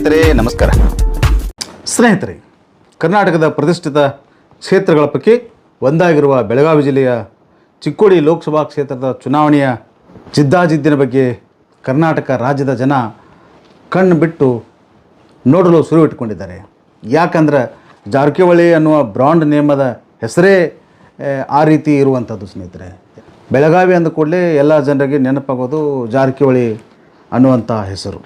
ಸ್ನೇಹಿತರೆ ನಮಸ್ಕಾರ. ಸ್ನೇಹಿತರೆ ಕರ್ನಾಟಕದ ಪ್ರತಿಷ್ಠಿತ ಕ್ಷೇತ್ರಗಳ ಪೈಕಿ ಒಂದಾಗಿರುವ ಬೆಳಗಾವಿ ಜಿಲ್ಲೆಯ ಚಿಕ್ಕೋಡಿ ಲೋಕಸಭಾ ಕ್ಷೇತ್ರದ ಚುನಾವಣೆಯ ಜಿದ್ದಾಜಿದ್ದಿನ ಬಗ್ಗೆ ಕರ್ನಾಟಕ ರಾಜ್ಯದ ಜನ ಕಣ್ಣು ಬಿಟ್ಟು ನೋಡಲು ಶುರು ಇಟ್ಕೊಂಡಿದ್ದಾರೆ ಯಾಕಂದ್ರೆ ಜಾರಕಿಹೊಳಿ ಅನ್ನುವ ಬ್ರಾಂಡ್ ನೇಮದ ಹೆಸರೇ ಆ, ಆ ರೀತಿ ಇರುವಂಥದ್ದು ಸ್ನೇಹಿತರೆ. ಬೆಳಗಾವಿ ಅಂದ ಕೂಡಲೇ ಎಲ್ಲ ಜನರಿಗೆ ನೆನಪಾಗೋದು ಜಾರಕಿಹೊಳಿ ಅನ್ನುವಂಥ ಹೆಸರು.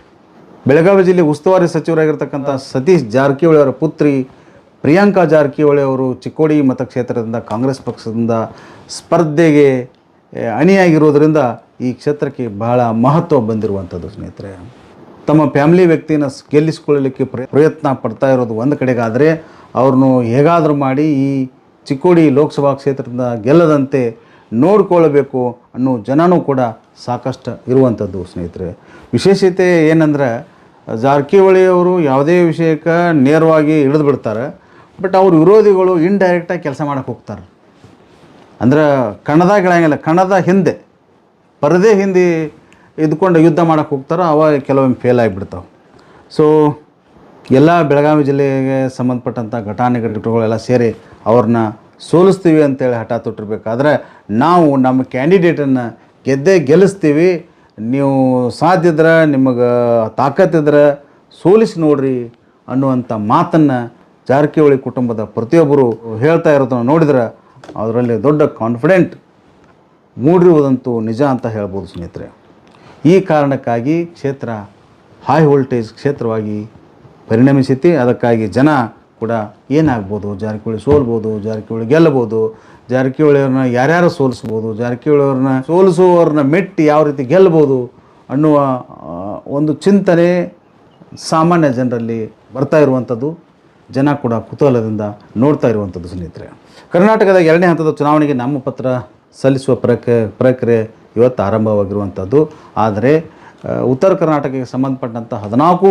ಬೆಳಗಾವಿ ಜಿಲ್ಲೆ ಉಸ್ತುವಾರಿ ಸಚಿವರಾಗಿರ್ತಕ್ಕಂಥ ಸತೀಶ್ ಜಾರಕಿಹೊಳಿ ಅವರ ಪುತ್ರಿ ಪ್ರಿಯಾಂಕಾ ಜಾರಕಿಹೊಳಿ ಅವರು ಚಿಕ್ಕೋಡಿ ಮತಕ್ಷೇತ್ರದಿಂದ ಕಾಂಗ್ರೆಸ್ ಪಕ್ಷದಿಂದ ಸ್ಪರ್ಧೆಗೆ ಅಣಿಯಾಗಿರೋದ್ರಿಂದ ಈ ಕ್ಷೇತ್ರಕ್ಕೆ ಬಹಳ ಮಹತ್ವ ಬಂದಿರುವಂಥದ್ದು ಸ್ನೇಹಿತರೆ. ತಮ್ಮ ಫ್ಯಾಮಿಲಿ ವ್ಯಕ್ತಿನ ಸ್- ಗೆಲ್ಲಿಸಿಕೊಳ್ಳಲಿಕ್ಕೆ ಪ್ರಯ- ಪ್ರಯತ್ನ ಪಡ್ತಾ ಇರೋದು ಒಂದು ಕಡೆಗಾದರೆ ಅವ್ರನ್ನು ಹೇಗಾದರೂ ಮಾಡಿ ಈ ಚಿಕ್ಕೋಡಿ ಲೋಕಸಭಾ ಕ್ಷೇತ್ರದಿಂದ ಗೆಲ್ಲದಂತೆ ನೋಡಿಕೊಳ್ಳಬೇಕು ಅನ್ನೋ ಜನನೂ ಕೂಡ ಸಾಕಷ್ಟು ಇರುವಂಥದ್ದು ಸ್ನೇಹಿತರೆ. ವಿಶೇಷತೆ ಏನಂದ್ರೆ ಜಾರಕಿಹೊಳಿ ಅವರು ಯಾವುದೇ ವಿಷಯಕ್ಕೆ ನೇರವಾಗಿ ಇಳಿದು ಬಿಡ್ತಾರೆ. ಬಟ್ ಅವ್ರ ವಿರೋಧಿಗಳು ಇಂಡೈರೆಕ್ಟಾಗಿ ಕೆಲಸ ಮಾಡಕ್ಕೆ ಹೋಗ್ತಾರೆ. ಅಂದ್ರೆ ಕಣದಾಗ ಹೇಳಂಗಿಲ್ಲ ಕಣದ ಹಿಂದೆ, ಪರದೆ ಹಿಂದೆ ಇದ್ಕೊಂಡು ಯುದ್ಧ ಮಾಡಕ್ಕೆ ಹೋಗ್ತಾರೆ ಅವಾಗ ಕೆಲವೊಮ್ಮೆ ಫೇಲ್ ಆಗಿಬಿಡ್ತಾವೆ. ಸೊ ಎಲ್ಲ ಬೆಳಗಾವಿ ಜಿಲ್ಲೆಗೆ ಸಂಬಂಧಪಟ್ಟಂಥ ಘಟಾನುಘಟಿಗಳೆಲ್ಲ ಸೇರಿ ಅವ್ರನ್ನ ಸೋಲಿಸ್ತೀವಿ ಅಂತೇಳಿ ಹಠ ತೊಟ್ಟಿರ್ಬೇಕಾದ್ರೆ ನಾವು ನಮ್ಮ ಕ್ಯಾಂಡಿಡೇಟನ್ನು ಗೆದ್ದೇ ಗೆಲ್ಲಿಸ್ತೀವಿ. ನೀವು ಸಾಧ್ಯದ್ರೆ ನಿಮಗೆ ತಾಕತ್ತಿದ್ರೆ ಸೋಲಿಸಿ ನೋಡ್ರಿ ಅನ್ನುವಂಥ ಮಾತನ್ನು ಜಾರಕಿಹೊಳಿ ಕುಟುಂಬದ ಪ್ರತಿಯೊಬ್ಬರು ಹೇಳ್ತಾ ಇರೋದನ್ನು ನೋಡಿದ್ರೆ ಅದರಲ್ಲಿ ದೊಡ್ಡ ಕಾನ್ಫಿಡೆಂಟ್ ಮೂಡಿರುವುದಂತೂ ನಿಜ ಅಂತ ಹೇಳ್ಬೋದು ಸ್ನೇಹಿತರೆ. ಈ ಕಾರಣಕ್ಕಾಗಿ ಕ್ಷೇತ್ರ ಹೈ ವೋಲ್ಟೇಜ್ ಕ್ಷೇತ್ರವಾಗಿ ಪರಿಣಮಿಸಿತಿ, ಅದಕ್ಕಾಗಿ ಜನ ಕೂಡ ಏನಾಗ್ಬೋದು, ಜಾರಕಿಹೊಳಿ ಸೋಲ್ಬೋದು, ಜಾರಕಿಹೊಳಿ ಗೆಲ್ಲಬೋದು ಜಾರಕಿಹೊಳಿಯವ್ರನ್ನ ಯಾರ್ಯಾರು ಸೋಲಿಸ್ಬೋದು, ಜಾರಕಿಹೊಳಿಯವ್ರನ್ನ ಸೋಲಿಸುವವ್ರನ್ನ ಮೆಟ್ಟಿ ಯಾವ ರೀತಿ ಗೆಲ್ಲಬೋದು ಅನ್ನುವ ಒಂದು ಚಿಂತನೆ ಸಾಮಾನ್ಯ ಜನರಲ್ಲಿ ಬರ್ತಾ ಇರುವಂಥದ್ದು. ಜನ ಕೂಡ ಕುತೂಹಲದಿಂದ ನೋಡ್ತಾ ಇರುವಂಥದ್ದು ಸ್ನೇಹಿತರೆ. ಕರ್ನಾಟಕದ ಎರಡನೇ ಹಂತದ ಚುನಾವಣೆಗೆ ನಾಮಪತ್ರ ಸಲ್ಲಿಸುವ ಪ್ರಕ ಪ್ರಕ್ರಿಯೆ ಇವತ್ತು ಆರಂಭವಾಗಿರುವಂಥದ್ದು. ಆದರೆ ಉತ್ತರ ಕರ್ನಾಟಕಕ್ಕೆ ಸಂಬಂಧಪಟ್ಟಂಥ ಹದಿನಾಲ್ಕು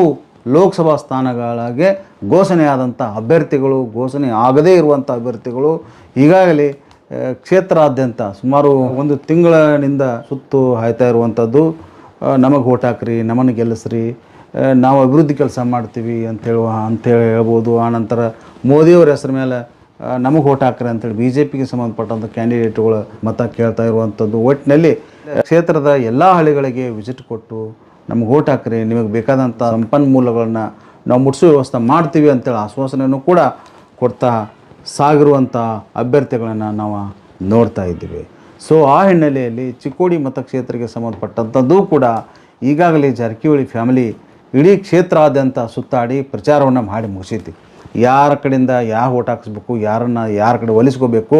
ಲೋಕಸಭಾ ಸ್ಥಾನಗಳಿಗೆ ಘೋಷಣೆಯಾದಂಥ ಅಭ್ಯರ್ಥಿಗಳು, ಘೋಷಣೆ ಆಗದೇ ಇರುವಂಥ ಅಭ್ಯರ್ಥಿಗಳು ಈಗಾಗಲೇ ಕ್ಷೇತ್ರಾದ್ಯಂತ ಸುಮಾರು ಒಂದು ತಿಂಗಳಿನಿಂದ ಸುತ್ತು ಹಾಯ್ತಾ ಇರುವಂಥದ್ದು ನಮಗೆ ಓಟ್ ಹಾಕ್ರಿ, ನಮ್ಮನ್ನು ಗೆಲ್ಲಿಸ್ರಿ ನಾವು ಅಭಿವೃದ್ಧಿ ಕೆಲಸ ಮಾಡ್ತೀವಿ ಅಂತೇಳುವ ಅಂತೇಳಿ ಹೇಳ್ಬೋದು. ಆನಂತರ ಮೋದಿಯವರ ಹೆಸರು ಮೇಲೆ ನಮಗೆ ಓಟ್ ಹಾಕ್ರಿ ಅಂತೇಳಿ ಬಿ ಜೆ ಪಿಗೆ ಸಂಬಂಧಪಟ್ಟಂಥ ಕ್ಯಾಂಡಿಡೇಟ್ಗಳು ಮತ ಕೇಳ್ತಾ ಇರುವಂಥದ್ದು. ಒಟ್ಟಿನಲ್ಲಿ ಕ್ಷೇತ್ರದ ಎಲ್ಲ ಹಳ್ಳಿಗಳಿಗೆ ವಿಸಿಟ್ ಕೊಟ್ಟು ನಮಗೆ ಓಟ್ ಹಾಕ್ರಿ, ನಿಮಗೆ ಬೇಕಾದಂಥ ಸಂಪನ್ಮೂಲಗಳನ್ನ ನಾವು ಮುಟ್ಸೋ ವ್ಯವಸ್ಥೆ ಮಾಡ್ತೀವಿ ಅಂತೇಳಿ ಆಶ್ವಾಸನೆಯನ್ನು ಕೂಡ ಕೊಡ್ತಾ ಸಾಗಿರುವಂಥ ಅಭ್ಯರ್ಥಿಗಳನ್ನು ನಾವು ನೋಡ್ತಾ ಇದ್ದೀವಿ. ಸೊ ಆ ಹಿನ್ನೆಲೆಯಲ್ಲಿ ಚಿಕ್ಕೋಡಿ ಮತಕ್ಷೇತ್ರಕ್ಕೆ ಸಂಬಂಧಪಟ್ಟಂಥದ್ದು ಕೂಡ ಈಗಾಗಲೇ ಜಾರಕಿಹೊಳಿ ಫ್ಯಾಮಿಲಿ ಇಡೀ ಕ್ಷೇತ್ರಾದ್ಯಂತ ಸುತ್ತಾಡಿ ಪ್ರಚಾರವನ್ನು ಮಾಡಿ ಮುಗಿಸೈತಿ ಯಾರ ಕಡೆಯಿಂದ ಯಾರು ಓಟ್ ಹಾಕಿಸ್ಬೇಕು, ಯಾರನ್ನು ಯಾರ ಕಡೆ ಒಲಿಸ್ಕೋಬೇಕು,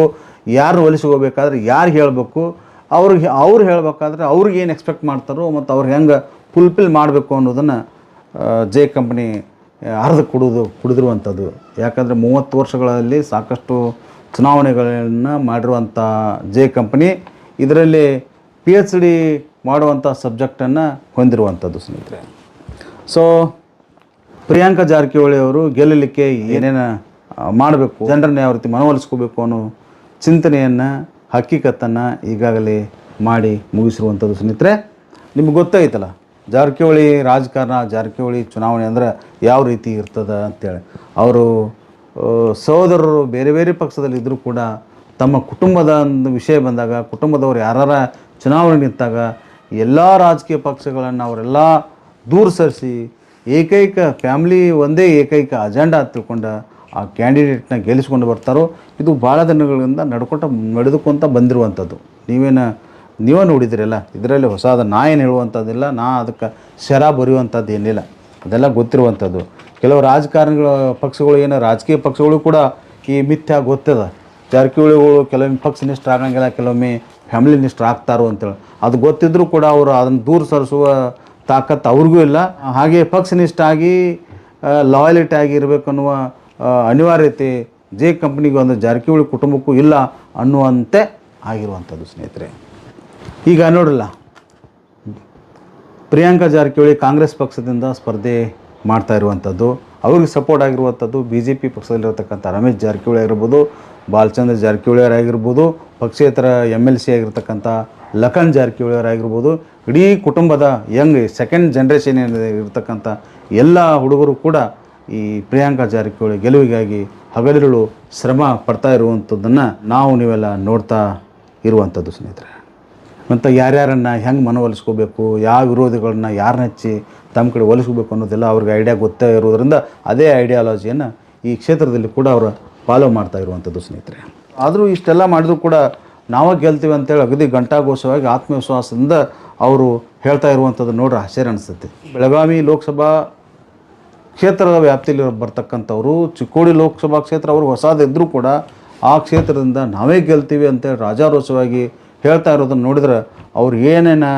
ಯಾರು ಒಲಿಸ್ಕೋಬೇಕಾದ್ರೆ ಯಾರು ಹೇಳಬೇಕು, ಅವ್ರಿಗೆ ಅವ್ರು ಹೇಳಬೇಕಾದ್ರೆ ಅವ್ರಿಗೆ ಏನು ಎಕ್ಸ್ಪೆಕ್ಟ್ ಮಾಡ್ತಾರೋ ಮತ್ತು ಅವ್ರಿಗೆ ಹೆಂಗೆ ಫುಲ್ಫಿಲ್ ಮಾಡಬೇಕು ಅನ್ನೋದನ್ನು ಜೆ ಕಂಪ್ನಿ ಅರ್ಧ ಕುಡಿದು ಕುಡಿದಿರುವಂಥದ್ದು. ಯಾಕಂದರೆ ಮೂವತ್ತು ವರ್ಷಗಳಲ್ಲಿ ಸಾಕಷ್ಟು ಚುನಾವಣೆಗಳನ್ನು ಮಾಡಿರುವಂಥ ಜೆ ಕಂಪನಿ ಇದರಲ್ಲಿ ಪಿ ಎಚ್ ಡಿ ಮಾಡುವಂಥ ಸಬ್ಜೆಕ್ಟನ್ನು ಹೊಂದಿರುವಂಥದ್ದು ಸ್ನೇಹಿತರೆ. ಸೊ ಪ್ರಿಯಾಂಕಾ ಜಾರಕಿಹೊಳಿ ಅವರು ಗೆಲ್ಲಲಿಕ್ಕೆ ಏನೇನು ಮಾಡಬೇಕು, ಜನರನ್ನು ಯಾವ ರೀತಿ ಮನವೊಲಿಸ್ಕೋಬೇಕು ಅನ್ನೋ ಚಿಂತನೆಯನ್ನು ಹಕ್ಕಿಕತ್ತನ್ನು ಈಗಾಗಲೇ ಮಾಡಿ ಮುಗಿಸಿರುವಂಥದ್ದು ಸ್ನೇಹಿತರೆ. ನಿಮ್ಗೆ ಗೊತ್ತಾಯ್ತಲ್ಲ ಜಾರಕಿಹೊಳಿ ರಾಜಕಾರಣ, ಜಾರಕಿಹೊಳಿ ಚುನಾವಣೆ ಅಂದ್ರೆ ಯಾವ ರೀತಿ ಇರ್ತದೆ ಅಂತೇಳಿ. ಅವರು ಸಹೋದರರು ಬೇರೆ ಬೇರೆ ಪಕ್ಷದಲ್ಲಿ ಇದ್ದರೂ ಕೂಡ ತಮ್ಮ ಕುಟುಂಬದ ಒಂದು ವಿಷಯ ಬಂದಾಗ, ಕುಟುಂಬದವರು ಯಾರ ಚುನಾವಣೆ ನಿಂತಾಗ ಎಲ್ಲ ರಾಜಕೀಯ ಪಕ್ಷಗಳನ್ನು ಅವರೆಲ್ಲ ದೂರ ಸರಿಸಿ, ಏಕೈಕ ಫ್ಯಾಮ್ಲಿ ಒಂದೇ ಏಕೈಕ ಅಜೆಂಡಾ ತಿಳ್ಕೊಂಡು ಆ ಕ್ಯಾಂಡಿಡೇಟ್ನ ಗೆಲ್ಲಿಸ್ಕೊಂಡು ಬರ್ತಾರೋ, ಇದು ಭಾಳ ದಿನಗಳಿಂದ ನಡ್ಕೊತ ನಡೆದುಕೊಂತ ಬಂದಿರುವಂಥದ್ದು ನೀವೇನು ನೀವೇ ನೋಡಿದಿರಲ್ಲ, ಇದರಲ್ಲಿ ಹೊಸಾದ ನಾ ಏನು ಹೇಳುವಂಥದ್ದಿಲ್ಲ ನಾ ಅದಕ್ಕೆ ಶರ ಬರೆಯುವಂಥದ್ದು ಏನಿಲ್ಲ. ಅದೆಲ್ಲ ಗೊತ್ತಿರುವಂಥದ್ದು ಕೆಲವು ರಾಜಕಾರಣಿಗಳ, ಪಕ್ಷಗಳು ಏನು ರಾಜಕೀಯ ಪಕ್ಷಗಳು ಕೂಡ ಈ ಮಿಥ್ಯ ಗೊತ್ತದ. ಜಾರಕಿಹೊಳಿಗಳು ಕೆಲವೊಮ್ಮೆ ಪಕ್ಷ ನಿಷ್ಠ ಆಗಂಗಿಲ್ಲ, ಕೆಲವೊಮ್ಮೆ ಫ್ಯಾಮಿಲಿ ನಿಷ್ಠ ಆಗ್ತಾರೋ ಅಂತೇಳಿ ಅದು ಗೊತ್ತಿದ್ದರೂ ಕೂಡ ಅವರು ಅದನ್ನು ದೂರ ಸರಿಸುವ ತಾಕತ್ತು ಅವ್ರಿಗೂ ಇಲ್ಲ. ಹಾಗೆ ಪಕ್ಷನಿಷ್ಠ ಆಗಿ ಲಾಯಲಿಟಿ ಆಗಿ ಇರಬೇಕು ಅನ್ನುವ ಅನಿವಾರ್ಯತೆ ಜೆ ಕಂಪ್ನಿಗೂ ಅಂದರೆ ಜಾರಕಿಹೊಳಿ ಕುಟುಂಬಕ್ಕೂ ಇಲ್ಲ ಅನ್ನುವಂತೆ ಆಗಿರುವಂಥದ್ದು ಸ್ನೇಹಿತರೆ. ಈಗ ನೋಡಲ್ಲ. ಪ್ರಿಯಾಂಕಾ ಜಾರಕಿಹೊಳಿ ಕಾಂಗ್ರೆಸ್ ಪಕ್ಷದಿಂದ ಸ್ಪರ್ಧೆ ಮಾಡ್ತಾ ಇರುವಂಥದ್ದು, ಅವ್ರಿಗೆ ಸಪೋರ್ಟ್ ಆಗಿರುವಂಥದ್ದು ಬಿ ಜೆ ಪಿ ಪಕ್ಷದಲ್ಲಿರತಕ್ಕಂಥ ರಮೇಶ್ ಜಾರಕಿಹೊಳಿ ಆಗಿರ್ಬೋದು, ಬಾಲಚಂದ್ರ ಜಾರಕಿಹೊಳಿ ಅವರಾಗಿರ್ಬೋದು ಪಕ್ಷೇತರ ಎಂ ಎಲ್ ಸಿ ಆಗಿರ್ತಕ್ಕಂಥ ಲಖನ್ ಜಾರಕಿಹೊಳಿ ಅವರಾಗಿರ್ಬೋದು ಇಡೀ ಕುಟುಂಬದ ಯಂಗ್ ಸೆಕೆಂಡ್ ಜನ್ರೇಷನ್ ಇರ್ತಕ್ಕಂಥ ಎಲ್ಲ ಹುಡುಗರು ಕೂಡ ಈ ಪ್ರಿಯಾಂಕಾ ಜಾರಕಿಹೊಳಿ ಗೆಲುವಿಗಾಗಿ ಹಗಲಿರುಳು ಶ್ರಮ ಪಡ್ತಾ ಇರುವಂಥದ್ದನ್ನು ನಾವು ನೀವೆಲ್ಲ ನೋಡ್ತಾ ಇರುವಂಥದ್ದು ಸ್ನೇಹಿತರೆ. ಮತ್ತು ಯಾರ್ಯಾರನ್ನು ಹೆಂಗೆ ಮನವೊಲಿಸ್ಕೋಬೇಕು, ಯಾವ ವಿರೋಧಿಗಳನ್ನ ಯಾರನ್ನ ಹಚ್ಚಿ ತಮ್ಮ ಕಡೆ ಒಲಿಸ್ಕೋಬೇಕು ಅನ್ನೋದೆಲ್ಲ ಅವ್ರಿಗೆ ಐಡಿಯಾ ಗೊತ್ತೇ ಇರೋದ್ರಿಂದ ಅದೇ ಐಡಿಯಾಲಜಿಯನ್ನು ಈ ಕ್ಷೇತ್ರದಲ್ಲಿ ಕೂಡ ಅವರು ಫಾಲೋ ಮಾಡ್ತಾ ಇರುವಂಥದ್ದು ಸ್ನೇಹಿತರೆ. ಆದರೂ ಇಷ್ಟೆಲ್ಲ ಮಾಡಿದ್ರು ಕೂಡ ನಾವೇ ಗೆಲ್ತೀವಿ ಅಂತೇಳಿ ಅಗದಿ ಘಂಟಾಘೋಷವಾಗಿ ಆತ್ಮವಿಶ್ವಾಸದಿಂದ ಅವರು ಹೇಳ್ತಾ ಇರುವಂಥದ್ದು ನೋಡ್ರೆ ಆಶ್ಚರ್ಯ ಅನಿಸ್ತೈತಿ. ಬೆಳಗಾವಿ ಲೋಕಸಭಾ ಕ್ಷೇತ್ರದ ವ್ಯಾಪ್ತಿಯಲ್ಲಿ ಬರ್ತಕ್ಕಂಥವ್ರು, ಚಿಕ್ಕೋಡಿ ಲೋಕಸಭಾ ಕ್ಷೇತ್ರ ಅವರು ಹೊಸದಿದ್ದರೂ ಕೂಡ ಆ ಕ್ಷೇತ್ರದಿಂದ ನಾವೇ ಗೆಲ್ತೀವಿ ಅಂತೇಳಿ ರಾಜಾರೋಷವಾಗಿ ಹೇಳ್ತಾ ಇರೋದನ್ನು ನೋಡಿದ್ರೆ ಅವ್ರು ಏನೇನು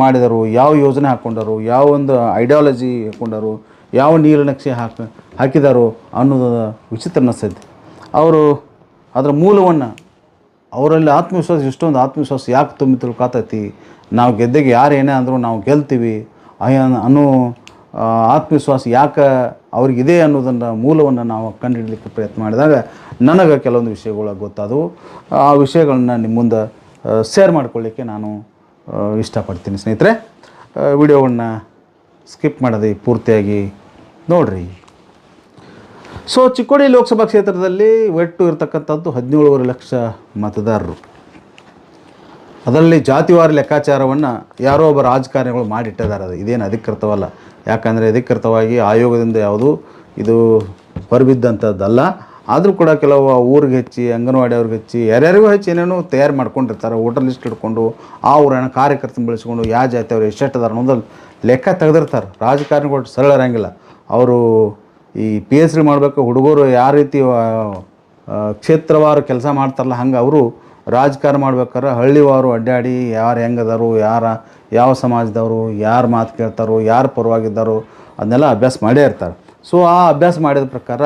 ಮಾಡಿದರು, ಯಾವ ಯೋಜನೆ ಹಾಕ್ಕೊಂಡರು, ಯಾವ ಒಂದು ಐಡಿಯಾಲಜಿ ಹಾಕ್ಕೊಂಡರು, ಯಾವ ನೀಲನಕ್ಷೆ ಹಾಕಿ, ಹಾಕಿದಾರೋ ಅನ್ನೋದು ವಿಚಿತ್ರ ಅನ್ನಿಸ್ತೈತಿ ಅವರು ಅದರ ಮೂಲವನ್ನು ಅವರಲ್ಲಿ ಆತ್ಮವಿಶ್ವಾಸ ಇಷ್ಟೊಂದು ಆತ್ಮವಿಶ್ವಾಸ ಯಾಕೆ ತುಂಬಿ ತಿಳ್ಕಾತೈತಿ ನಾವು ಗೆದ್ದೆಗೆ ಯಾರು ಏನೇ ಅಂದರೂ ನಾವು ಗೆಲ್ತೀವಿ ಅನ್ನೋ ಆತ್ಮವಿಶ್ವಾಸ ಯಾಕೆ ಅವ್ರಿಗಿದೆ ಅನ್ನೋದನ್ನು ಮೂಲವನ್ನು ನಾವು ಕಂಡುಹಿಡಲಿಕ್ಕೆ ಪ್ರಯತ್ನ ಮಾಡಿದಾಗ ನನಗೆ ಕೆಲವೊಂದು ವಿಷಯಗಳು ಗೊತ್ತಾದವು. ಆ ವಿಷಯಗಳನ್ನ ನಿಮ್ಮ ಮುಂದೆ ಶೇರ್ ಮಾಡ್ಕೊಳ್ಳಿಕ್ಕೆ ನಾನು ಇಷ್ಟಪಡ್ತೀನಿ ಸ್ನೇಹಿತರೆ. ವಿಡಿಯೋಗಳನ್ನ ಸ್ಕಿಪ್ ಮಾಡದೆ ಪೂರ್ತಿಯಾಗಿ ನೋಡಿರಿ. ಸೊ ಚಿಕ್ಕೋಡಿ ಲೋಕಸಭಾ ಕ್ಷೇತ್ರದಲ್ಲಿ ಒಟ್ಟು ಇರತಕ್ಕಂಥದ್ದು ಹದಿನೇಳುವರೆ ಲಕ್ಷ ಮತದಾರರು. ಅದರಲ್ಲಿ ಜಾತಿವಾರ ಲೆಕ್ಕಾಚಾರವನ್ನು ಯಾರೋ ಒಬ್ಬ ರಾಜಕಾರಣಿಗಳು ಮಾಡಿಟ್ಟಿದ್ದಾರೆ. ಅದು ಇದೇನು ಅಧಿಕೃತವಲ್ಲ. ಯಾಕಂದರೆ ಅಧಿಕೃತವಾಗಿ ಆಯೋಗದಿಂದ ಯಾವುದು ಇದು ಹೊರಬಿದ್ದಂಥದ್ದಲ್ಲ. ಆದರೂ ಕೂಡ ಕೆಲವು ಊರಿಗೆ ಹೆಚ್ಚಿ, ಅಂಗನವಾಡಿ ಅವ್ರಿಗೆ ಹೆಚ್ಚಿ, ಯಾರ್ಯಾರಿಗೂ ಹೆಚ್ಚಿ ಏನೇನೋ ತಯಾರು ಮಾಡ್ಕೊಂಡಿರ್ತಾರೆ, ವೋಟರ್ ಲಿಸ್ಟ್ ಇಟ್ಕೊಂಡು ಆ ಊರನ್ನು ಕಾರ್ಯಕರ್ತನ ಬೆಳೆಸ್ಕೊಂಡು ಯಾವ ಜಾತಿ ಅವ್ರು, ಎಷ್ಟೆಷ್ಟು ಲೆಕ್ಕ ತೆಗೆದಿರ್ತಾರೆ. ರಾಜಕಾರಣಿಗಳು ಸರಳ ಇರೋಂಗಿಲ್ಲ. ಅವರು ಈ ಪಿ ಎಸ್ ಡಿ ಮಾಡಬೇಕು, ಹುಡುಗರು ಯಾವ ರೀತಿ ಕ್ಷೇತ್ರವಾರು ಕೆಲಸ ಮಾಡ್ತಾರಲ್ಲ, ಹಂಗೆ ಅವರು ರಾಜಕಾರಣ ಮಾಡ್ಬೇಕಾದ್ರೆ ಹಳ್ಳಿವಾರು ಅಡ್ಡಾಡಿ ಯಾರು ಹೆಂಗದಾರು ಯಾರ, ಯಾವ ಸಮಾಜದವರು, ಯಾರು ಮಾತು ಕೇಳ್ತಾರೋ, ಯಾರು ಪರವಾಗಿದ್ದಾರೋ, ಅದನ್ನೆಲ್ಲ ಅಭ್ಯಾಸ ಮಾಡೇ ಇರ್ತಾರೆ. ಸೊ ಆ ಅಭ್ಯಾಸ ಮಾಡಿದ ಪ್ರಕಾರ